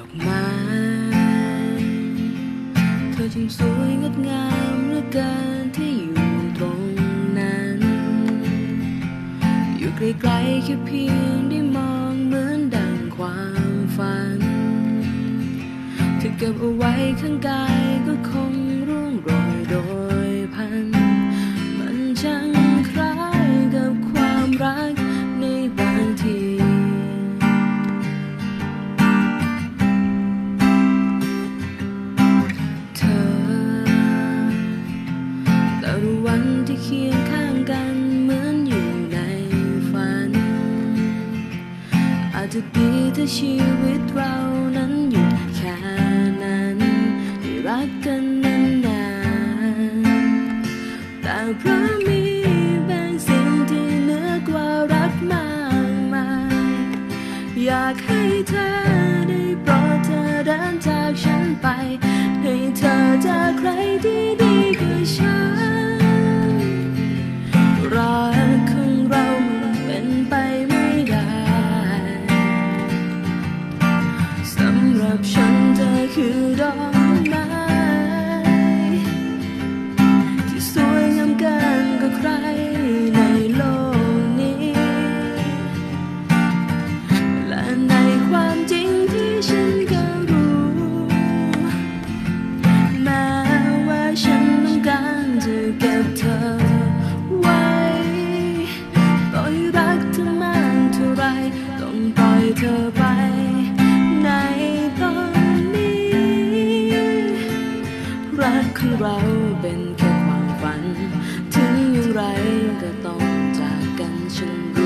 ดอกไม้ เธอจึงสวยงดงามเหลือเกินที่อยู่ตรงนั้น อยู่ไกลๆแค่เพียงได้มองเหมือนดังความฝันเธอเก็บเอาไว้ข้างกายก็คง วันที่เคียงข้างกันเหมือนอยู่ในฝัน อาจจะดีถ้าชีวิตเรานั้นหยุดแค่นั้นได้รักกันนานๆแต่เพราะมีบางสิ่งที่เหนือกว่ารักมากมายอยากให้เธอได้โปรดเธอเดินจากฉันไป ส รักของเราเป็นแค่ความฝัน ถึงอย่างไรก็ต้องจากกันฉันรู้